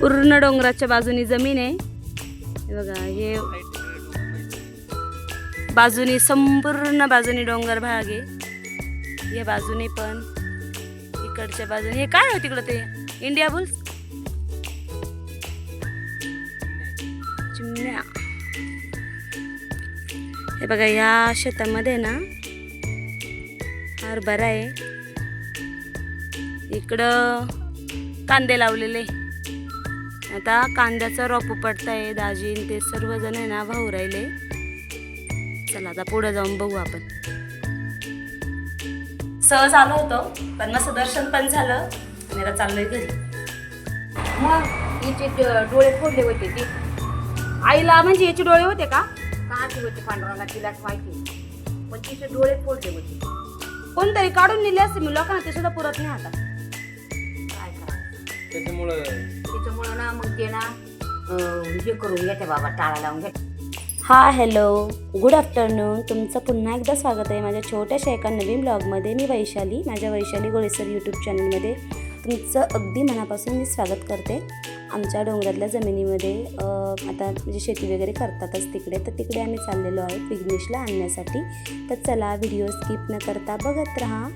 पूर्ण डोंगराच्या बाजूनी जमीन आहे. हे बघा हे बाजूनी संपूर्ण बाजूनी डोंगर भाग आहे. या बाजूने पण इकडच्या बाजूने. हे काय आहे तिकडं ते? इंडिया बुल्स चिमण्या. हे बघा या शेतामध्ये ना हरभरा आहे. इकडं कांदे लावलेले. आता कांद्याचं रोप पडत आहे दाजीन ते सर्वजण आहे ना भाऊ राहिले. चला आता पुढे जाऊन बघू आपण. सहज आलो होतो पण मस्त दर्शन पण झालं आणि आता चाललोय घरी. मग हिचे डोळे फोडले होते ते. आईला म्हणजे याचे डोळे होते का? काची होते पांडुरंगा तिला माहिती पण तिचे डोळे फोडले होते. कोणतरी काढून नेले असते मी लोकांना ते सुद्धा पुरत नाही आता. त्याच्यामुळं त्याच्यामुळं ना मग ते ना अं, हे करून बाबा टाळा लावून घेते हा हॅलो गुड आफ्टरनून तुमचं पुन्हा एकदा स्वागत आहे माझ्या छोट्याशा एका नवीन ब्लॉगमध्ये मी वैशाली माझ्या वैशाली गोळेसर यूट्यूब चॅनलमध्ये तुमचं अगदी मनापासून मी स्वागत करते. आमच्या डोंगरातल्या जमिनीमध्ये अं, आता म्हणजे शेती वगैरे करतातच तिकडे. तर तिकडे आम्ही चाललेलो आहे विघ्नेशला आणण्यासाठी. तर चला व्हिडिओ स्किप न करता बघत राहा.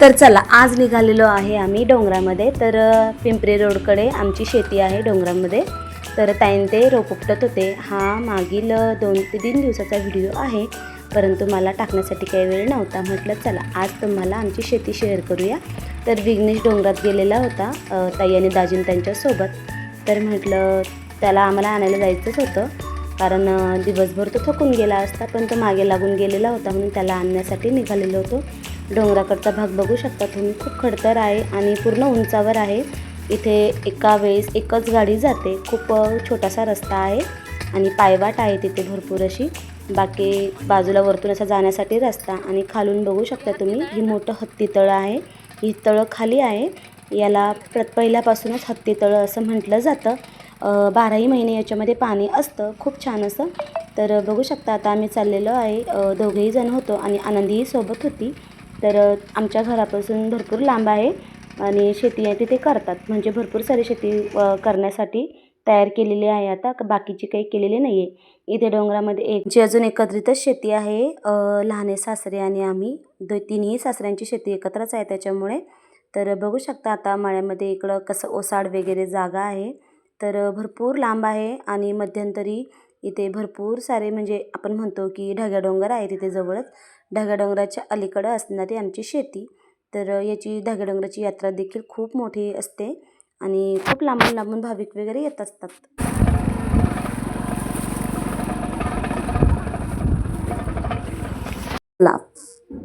तर चला आज निघालेलो आहे आम्ही डोंगरामध्ये. तर पिंपरी रोडकडे आमची शेती आहे डोंगरामध्ये. तर ताईन ते रोप उपटत होते. हा मागील दोन ते तीन दिवसाचा व्हिडिओ आहे. परंतु मला टाकण्यासाठी काही वेळ नव्हता. म्हटलं चला आज तुम्हाला आमची शेती शेअर करूया. तर विघ्नेश डोंगरात गेलेला होता ताई आणि दाजीन त्यांच्यासोबत. तर म्हटलं त्याला आम्हाला आणायला जायचंच होतं. कारण दिवसभर तो थकून गेला असता पण तो मागे लागून गेलेला होता म्हणून त्याला आणण्यासाठी निघालेलो होतो. डोंगराकडचा भाग बघू शकता. तुम्ही खूप खडतर आहे आणि पूर्ण उंचावर आहे. इथे एका वेळेस एकच गाडी जाते. खूप छोटासा रस्ता आहे आणि पायवाट आहे तिथे भरपूर अशी. बाकी बाजूला वरतून असा जाण्यासाठी रस्ता आणि खालून बघू शकता तुम्ही ही मोठं हत्तीतळं आहे. ही तळं खाली आहे. याला प्र पहिल्यापासूनच हत्तीतळं असं म्हटलं जातं. बाराही महिने याच्यामध्ये पाणी असतं. खूप छान असं. तर बघू शकता आता आम्ही चाललेलो आहे. दोघेही जण होतो आणि आनंदीही सोबत होती. तर आमच्या घरापासून भरपूर लांब आहे आणि शेती आहे तिथे करतात. म्हणजे भरपूर सारी शेती करण्यासाठी तयार केलेली आहे आता. बाकीची काही केलेली नाही आहे इथे डोंगरामध्ये एक जी अजून एकत्रितच शेती आहे लहाने सासरे आणि आम्ही दो तिन्ही सासऱ्यांची शेती एकत्रच आहे त्याच्यामुळे. तर बघू शकता आता मळ्यामध्ये इकडं कसं ओसाड वगैरे जागा आहे. तर भरपूर लांब आहे आणि मध्यंतरी इथे भरपूर सारे म्हणजे आपण म्हणतो की ढग्या डोंगर आहे तिथे जवळच. ढगाडोंगराच्या अलीकडं असणारी आमची शेती. तर याची ढगाडोंगराची यात्रा देखील खूप मोठी असते आणि खूप लांबून लांबून भाविक वगैरे येत असतात.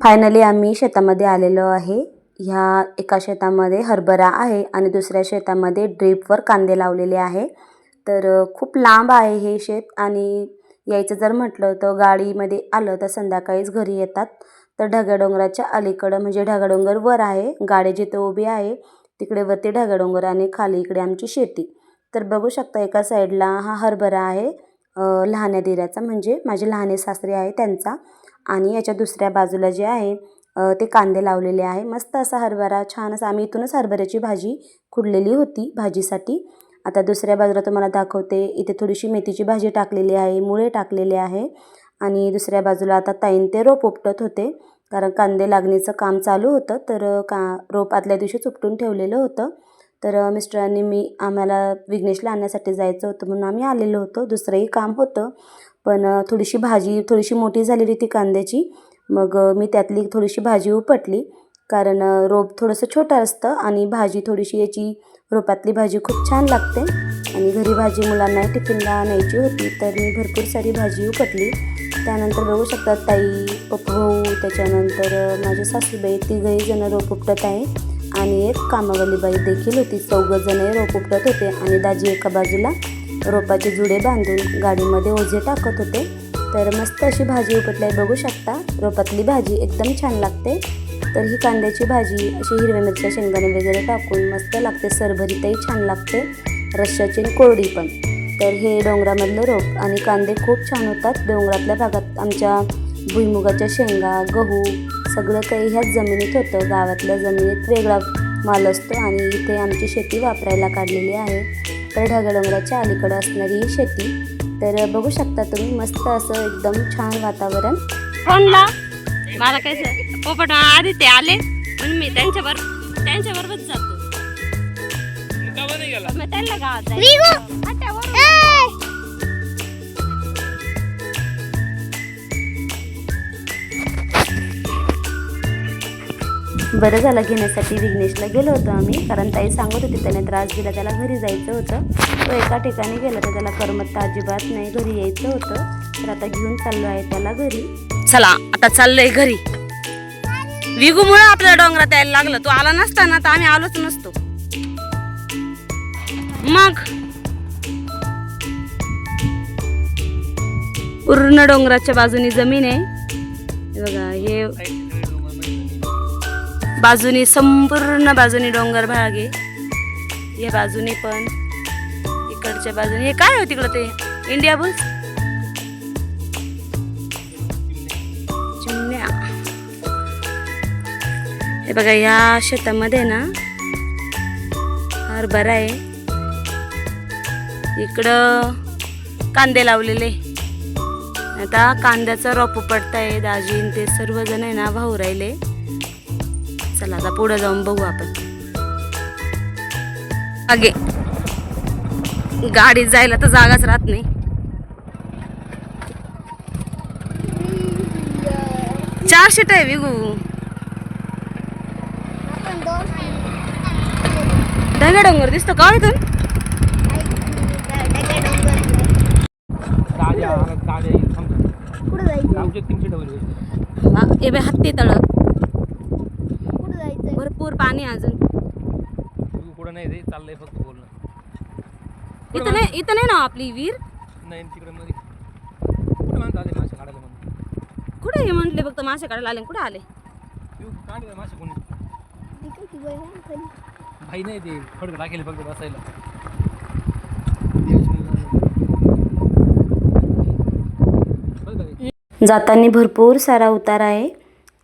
फायनली आम्ही शेतामध्ये आलेलो आहे. ह्या एका शेतामध्ये हरभरा आहे आणि दुसऱ्या शेतामध्ये ड्रीपवर कांदे लावलेले आहे. तर खूप लांब आहे हे शेत आणि यायचं जर म्हटलं तर गाडीमध्ये आलं तर संध्याकाळीच घरी येतात. तर ढगाडोंगराच्या अलीकडं म्हणजे ढगाडोंगर वर आहे गाडी जिथे उभी आहे तिकडे वरती ढगाडोंगर आणि खाली इकडे आमची शेती. तर बघू शकता एका साईडला हा हरभरा आहे लहान्या दिऱ्याचा म्हणजे माझे लहाने सासरे आहे त्यांचा. आणि याच्या दुसऱ्या बाजूला जे आहे ते कांदे लावलेले आहे. मस्त असा हरभरा छान असा आम्ही इथूनच हरभऱ्याची भाजी खुडलेली होती भाजीसाठी. आता दुसऱ्या बाजूला तुम्हाला दाखवते. इथे थोडीशी मेथीची भाजी टाकलेली आहे मुळे टाकलेले आहे. आणि दुसऱ्या बाजूला आता ताईन ते रोप उपटत होते. कारण कांदे लागणीचं काम चालू होतं तर का रोप आदल्या दिवशीच उपटून ठेवलेलं होतं. तर मिस्टरांनी मी आम्हाला विघ्नेशला आणण्यासाठी जायचं होतं म्हणून आम्ही आलेलो होतो. दुसरंही काम होतं. पण थोडीशी भाजी थोडीशी मोठी झालेली ती कांद्याची. मग मी त्यातली थोडीशी भाजी उपटली. कारण रोप थोडंसं छोटं असतं आणि भाजी थोडीशी याची रोपातली भाजी खूप छान लागते. आणि घरी भाजी मुलांना टिफिनला न्यायची होती तर मी भरपूर सारी भाजी उपटली. त्यानंतर बघू शकता ताई पप्पू त्याच्यानंतर अ, माझे सासूबाई तिघही जण रोप उपटत आहे आणि एक कामावाली बाई देखील होती चौघं रोप उपटत होते. आणि दाजी एका बाजूला रोपाचे जुडे बांधून गाडीमध्ये ओझे टाकत होते. तर मस्त अशी भाजी उपटली आहे. बघू शकता रोपातली भाजी एकदम छान लागते. तर ही कांद्याची भाजी अशी हिरव्या मिरच्या शेंगदाणे वगैरे टाकून मस्त लागते. सरभरीतही छान लागते. रश्श्याची कोरडी पण. तर हे डोंगरामधलं रोप आणि कांदे खूप छान होतात. डोंगरातल्या भागात आमच्या भुईमुगाच्या शेंगा गहू सगळं काही ह्याच जमिनीत होतं. गावातल्या जमिनीत वेगळा माल असतो आणि इथे आमची शेती वापरायला काढलेली आहे. तर ढगडोंगराच्या अलीकडं असणारी ही शेती. तर बघू शकता तुम्ही मस्त असं एकदम छान वातावरण. हो मला काय पोपट आधी ते आले. म्हणून मी त्यांच्यावर त्यांच्याबरोबर जातो. मग त्यांना गावात जायचं. फाट्यावरून. बरं झालं घेण्यासाठी विघ्नेशला गेलो होतो आम्ही. कारण ताई सांगत होती त्याने त्रास दिला त्याला घरी जायचं होतं. तो एका ठिकाणी गेला तर त्याला करमत तर अजिबात नाही घरी यायचं होतं. तर आता घेऊन चाललो आहे त्याला घरी. चला आता चाललंय घरी. विगूमुळे आपल्याला डोंगरात यायला लागलं. तू आला नसता ना तर आम्ही आलोच नसतो. मग? पूर्ण डोंगराच्या बाजूनी जमीन आहे. बघा हे बाजूनी संपूर्ण बाजूनी डोंगर भाग आहे. हे बाजूने पण इकडच्या बाजूने. हे काय हो तिकडं ते? India bulls? हे बघा या शेतामध्ये ना हरभरा आहे. इकडं कांदे लावलेले. आता कांद्याचं रोप पडताय आहे दाजीन ते सर्वजण आहे ना भाऊ राहिले. चला आता पुढं जाऊन बघू आपण. आगे गाडीत जायला तर जागाच राहत नाही. चार सीट आहे विगू ढगा डोंगर दिसतो का हो इथून? हा, हे बघ हत्ती तळ. कुठं जायचं भरपूर पाणी अजून. कुठं नाही रे चाललंय फक्त बोलणं. इथं नाही इथं नाही ना आपली विहीर नाही तिकडे मध्ये कुठं माणसं आले मासे काढायला म्हणून? कुठे हे म्हटले फक्त मासे काढायला आले कुठे आले? मासे कोणी? काही नाही ते फडकं टाकेले फक्त बसायला. जाताना भरपूर सारा उतार आहे.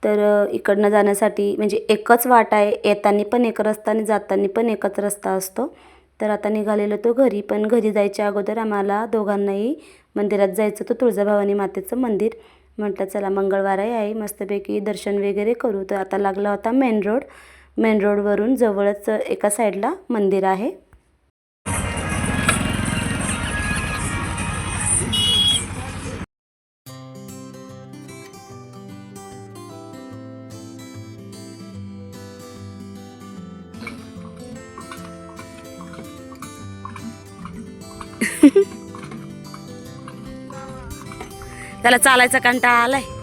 तर इकडनं जाण्यासाठी म्हणजे एकच वाट आहे. येताना पण एक रस्ता आणि जाताना पण एकच रस्ता असतो. तर आता निघालेलो तो घरी पण घरी जायच्या अगोदर आम्हाला दोघांनाही मंदिरात जायचं होतं तुळजाभवानी मातेचं मंदिर. म्हटलं चला मंगळवारही आहे मस्तपैकी दर्शन वगैरे करू. तर आता लागला होता मेन रोड. मेन रोडवरून जवळच एका साईडला मंदिर आहे. त्याला चालायचा कंटाळा आलाय.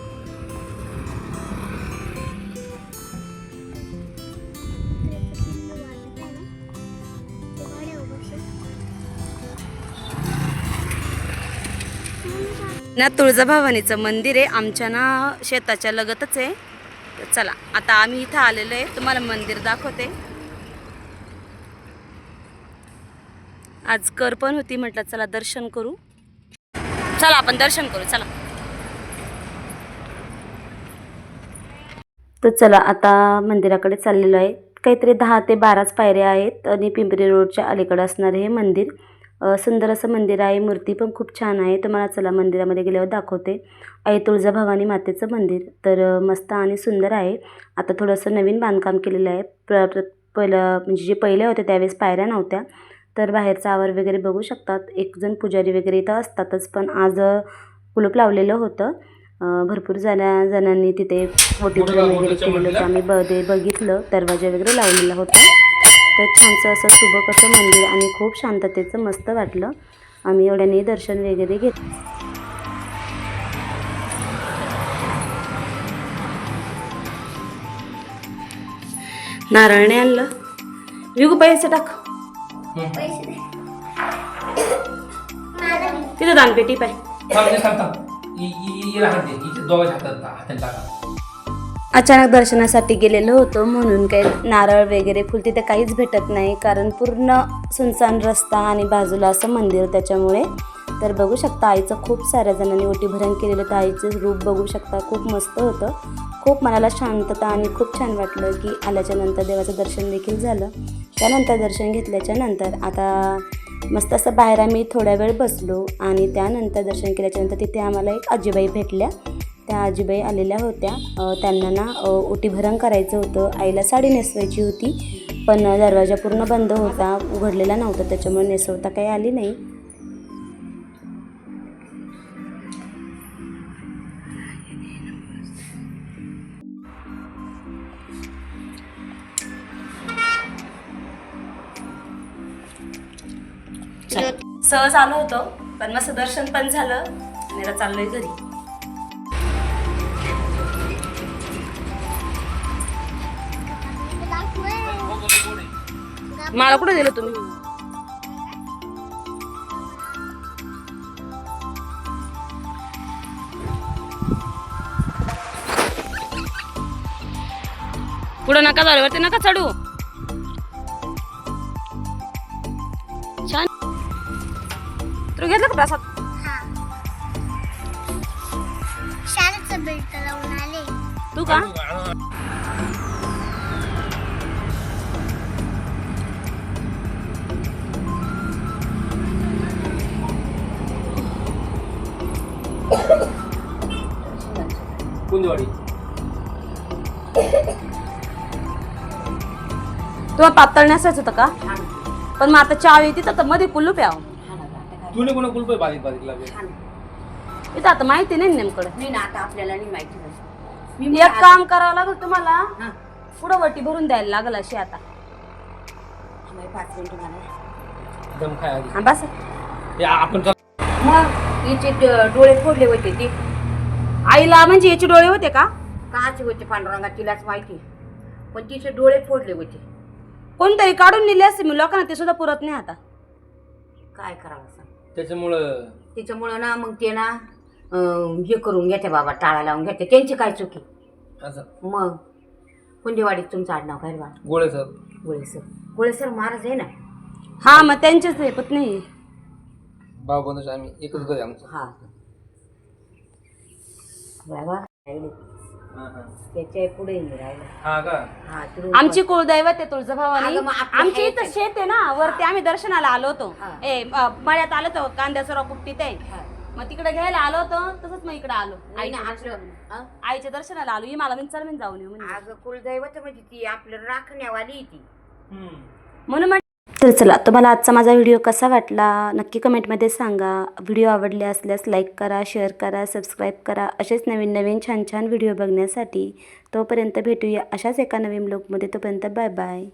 ना तुळजाभवानीचं मंदिर आहे. आमच्या ना शेताच्या लगतच आहे. तर चला आता आम्ही इथं आलेलो आहे. तुम्हाला मंदिर दाखवते. आज कर पण होती म्हटलं चला दर्शन करू. चला आपण दर्शन करू चला. तर चला आता मंदिराकडे चाललेलो आहे. काहीतरी दहा ते बाराच पायऱ्या आहेत आणि पिंपरी रोडच्या अलीकडे असणारे हे मंदिर. सुंदर असं मंदिर आहे. मूर्ती पण खूप छान आहे. तुम्हाला चला मंदिरामध्ये गेल्यावर दाखवते. आई तुळजाभवानी मातेचं मंदिर. तर मस्त आणि सुंदर आहे. आता थोडंसं नवीन बांधकाम केलेलं आहे. प्र पहिलं म्हणजे जे पहिले होते त्यावेळेस पायऱ्या नव्हत्या. तर बाहेरचा आवार वगैरे बघू शकतात. एक जण पुजारी वगैरे इथं असतातच. पण आज कुलूप लावलेलं होतं. भरपूर जणा जणांनी तिथे मोठी वगैरे केलेलं होतं. आम्ही ब बघितलं. दरवाजा वगैरे लावलेला होता. तर छानसं असं सुबक असं मंदिर आणि खूप शांततेचं मस्त वाटलं. आम्ही एवढ्याने दर्शन वगैरे घेतलं नारळने आणलं. विगू पैसे टाक. तिथं दानपेटी पाय. दोघांच्या हातात हातात टाका. अचानक दर्शनासाठी गेलेलो होतो म्हणून काही नारळ वगैरे फुल तिथे काहीच भेटत नाही कारण पूर्ण सुनसान रस्ता आणि बाजूला असं मंदिर त्याच्यामुळे. तर बघू शकता आईचं खूप साऱ्या जणांनी ओटी भरण केलेलं तर आईचं रूप बघू शकता खूप मस्त होतं. खूप मनाला शांतता आणि खूप छान वाटलं की आल्याच्यानंतर देवाचं दर्शन देखील झालं. त्यानंतर दर्शन घेतल्याच्या नंतर आता मस्त असं बाहेर आम्ही थोड्या वेळ बसलो आणि त्यानंतर दर्शन केल्याच्यानंतर तिथे आम्हाला एक आजीबाई भेटल्या. त्या आजीबाई आलेल्या होत्या. त्यांना ना उटीभरण करायचं होतं. आईला साडी नेसवायची होती. पण दरवाजा पूर्ण बंद होता. उघडलेला नव्हता. त्याच्यामुळे नेसवता काही आली नाही. सहज आलो होतो. पण मस्त दर्शन पण झालं. आणि चाललोय घरी. मला कुठे दिलं तुम्ही? पुढं नका चालू वरती नका चढू. छान. तू घेतलं का प्रसाद? हा. शाळेचं बेल्ट लावून आले. तू का? कुंदवाडी तुला पातळ नेसायचं होतं का? पण मग आता चहा येते तर मध्ये कुलूप यावं तुने कोणा कुलप बारीक बारीक लागले. इथं आता माहिती नाही नेमकडं नाही ना आता आपल्याला नाही माहिती बस. मी एक काम करावं लागेल तुम्हाला. हा. पुढं वटी भरून द्यायला लागल अशी आता. थांबाय पाच मिनिटं मला दम खाय आधी. हा बस. हे आपण कर मग हिचे ड- डोळे फोडले होते ते. आईला म्हणजे याचे डोळे होते का? काचे होते पांडुरंगा तिलाच माहिती पण तिचे डोळे फोडले होते. कोणतरी काढून नेले असते मी लोकांना ते सुद्धा पुरत नाही आता. काय करावं सांग. त्याच्यामुळं त्याच्यामुळं ना मग ते ना अं, हे करून घेते बाबा टाळा लावून घेते त्यांची काय चुकी असं. मग? कुंदेवाडीत तुमचं आडनाव काय बा गोळे सर. गोळेसर गोळेसर महाराज आहे ना? हा मग त्यांचेच आहे पत्नी. भाऊ बंधूच आम्ही एकच घर आहे आमचं. हा. बाबा राहिले हा, हा. त्याच्या पुढे नाही राहिलं हा का हा तिकडून आमची कुळदैवत आहे तुळजाभवानी अगं मग आपलं आमची शेत इथं आहे. शेत आहे ना वरती आम्ही दर्शनाला आलो होतो हा. ए अ, मळ्यात आलो होतो कांद्याचं रोकुपटीत आहे हा. मग तिकडे घ्यायला आलो होतो तसंच मग इकडे आलो नाही ना, आईच्या आपलं दर्शनाला. हं? आईच्या दर्शनाला आलो ही मला मी जाऊन येऊ म्हणजे अगं कुलदैवत म्हणजे ती आपलं राखण्यावाली आहे ती हम्म. म्हणून म्हण- तर चला तुम्हाला आजचा माझा व्हिडिओ कसा वाटला नक्की कमेंटमध्ये सांगा. व्हिडिओ आवडले असल्यास लाईक करा शेअर करा सबस्क्राईब करा असेच नवीन नवीन छान छान व्हिडिओ बघण्यासाठी. तोपर्यंत भेटूया अशाच एका नवीन ब्लॉगमध्ये तोपर्यंत बाय बाय